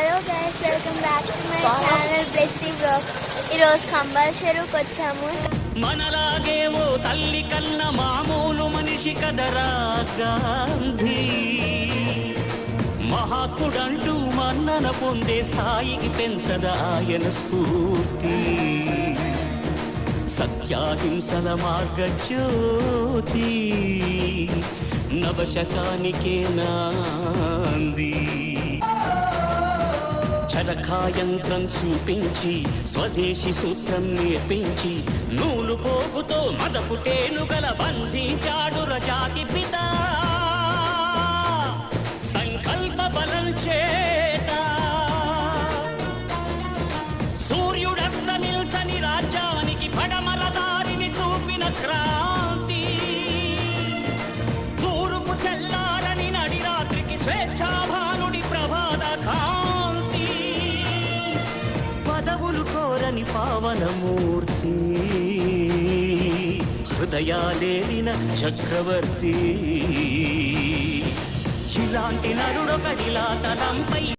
Hello guys welcome back to my channel Blessy blog ఈరోజు కంబల్ చెరువుకి వచ్చాము. మనలాగేమో తల్లి కన్న మామూలు మనిషి కదరా గాంధీ. మహాత్ముడంటూ మన్నన పొందే స్థాయికి పెంచద ఆయన స్ఫూర్తి. సత్యాహింసల మార్గ జ్యోతి నవశకానికే నాంది. చరకాయంత్రం చూపించి స్వదేశీ సూత్రం నేర్పించి నూలు పోగుతో మదపుటేను గల బంధించాడు రజాతి పిత. సంకల్ప బలం చేత. సూర్యుడస్తమిల్చని రాజ్యానికి పడమర దారిని చూపిన క్రాంతి. తూర్పు చెల్లారని నడి రాత్రికి స్వేచ్ఛ పదవులు కోరని పావనమూర్తి. హృదయాలేలిన చక్రవర్తి. ఇలాంటి నరుడొకడిలా తనంపై